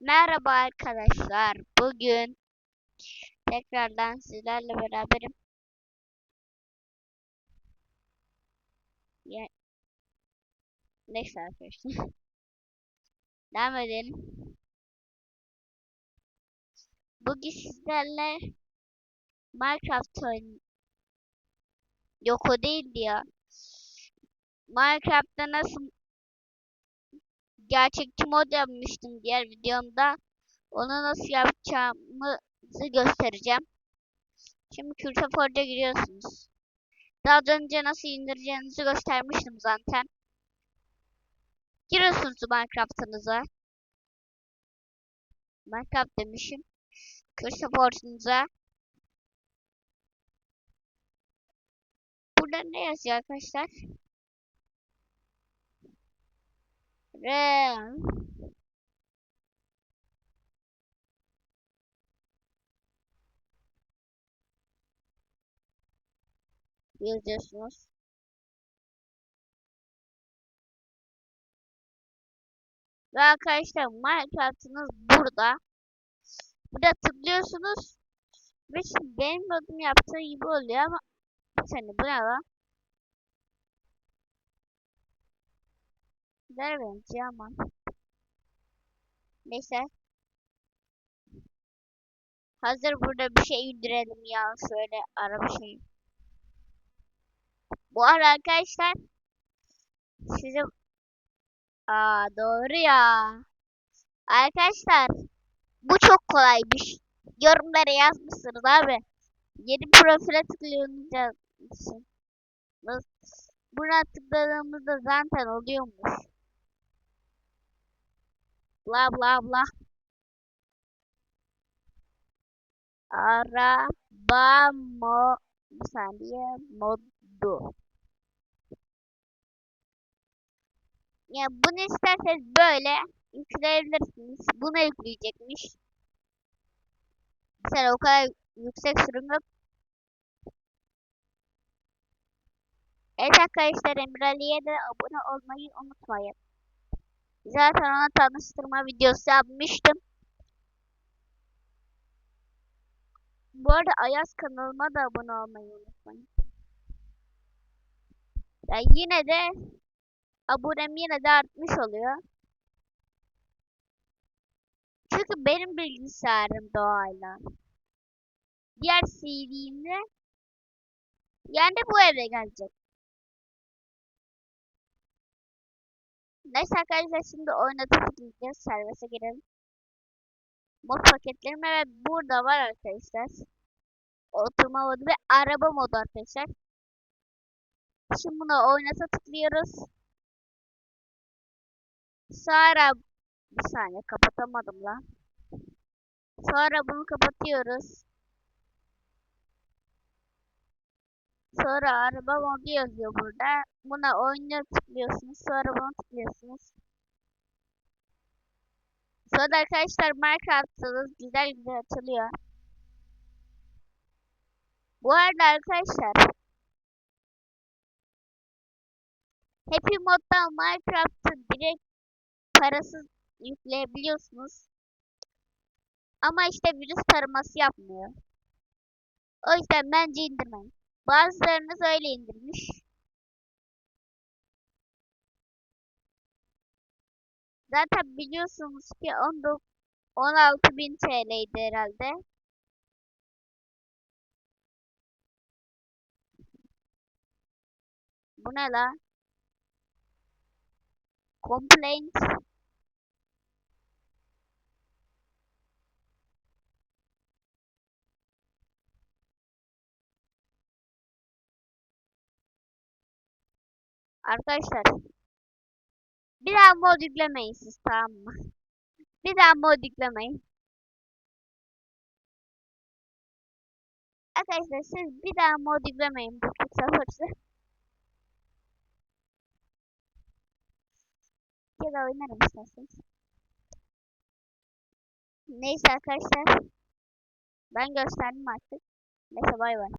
Merhaba arkadaşlar. Bugün tekrardan sizlerle beraberim. Ya... Neyse arkadaşlar. Devam edelim. Bugün sizlerle Minecraft oyun Yok o değildi ya. Minecraft'ta nasıl gerçekçi mod yapmıştım diğer videomda. Onu nasıl yapacağımı göstereceğim. Şimdi Kürtafor'da giriyorsunuz. Daha önce nasıl indireceğinizi göstermiştim zaten. Giriyorsunuz Minecraft'ınıza. Minecraft demişim. Kürtafor'unuza. Burada ne yazıyor arkadaşlar? Real. yazıyorsunuz. Ve arkadaşlar Minecraft'ınız burada. Burada tıklıyorsunuz. Ve şimdi benim adım yaptığı gibi oluyor ama seni bu ne lan? Güzel benziyor ama. Neyse. Hazır burada bir şey indirelim ya. Şöyle araba şeyi. Bu arada arkadaşlar size Aa doğru ya. Arkadaşlar bu çok kolaymış. Yorumlara yazmışsınız abi. Yeni profile tıklıyorsunuz. Buna tıkladığımızda zaten oluyormuş. Bla bla bla. Araba mo bir saniye modu. Ya bunu isterseniz böyle yükleyebilirsiniz. Bunu yükleyecekmiş. Mesela o kadar yüksek sürüm yok. Evet arkadaşlar Emre Ali'ye de abone olmayı unutmayın. Zaten ona tanıştırma videosu yapmıştım. Bu arada Ayaz kanalıma da abone olmayı unutmayın. Ya yine de abonem yine de artmış oluyor. Çünkü benim bilgisayarım doğayla. Diğer CD'imde yani bu eve gelecek. Neyse arkadaşlar şimdi oyuna tıklayacağız. Servise girelim. Mod paketlerime ve burada var arkadaşlar. Oturma modu ve araba modu arkadaşlar. Şimdi bunu oynata tıklıyoruz. Sonra bir saniye kapatamadım lan. Sonra bunu kapatıyoruz. Sonra araba modu yazıyor burada. Buna oyuna tıklıyorsunuz. Sonra bunu tıklıyorsunuz. Sonra arkadaşlar Minecraft'ınız güzel güzel açılıyor. Bu arada arkadaşlar Happy Mod'dan Minecraft'ı direkt parasız yükleyebiliyorsunuz. Ama işte virüs taraması yapmıyor. O yüzden bence indirmeyin. Bazılarınız öyle indirmiş. Zaten biliyorsunuz ki 16.000 TL'ydi herhalde. Bu ne la? Complaints. Arkadaşlar bir daha mod yüklemeyin siz tamam mı? Bir daha mod yüklemeyin. Arkadaşlar siz bir daha mod yüklemeyin bu sıfırsı. Ya da oynarım isterseniz. Neyse arkadaşlar. Ben gösterdim artık. Neyse bay bay.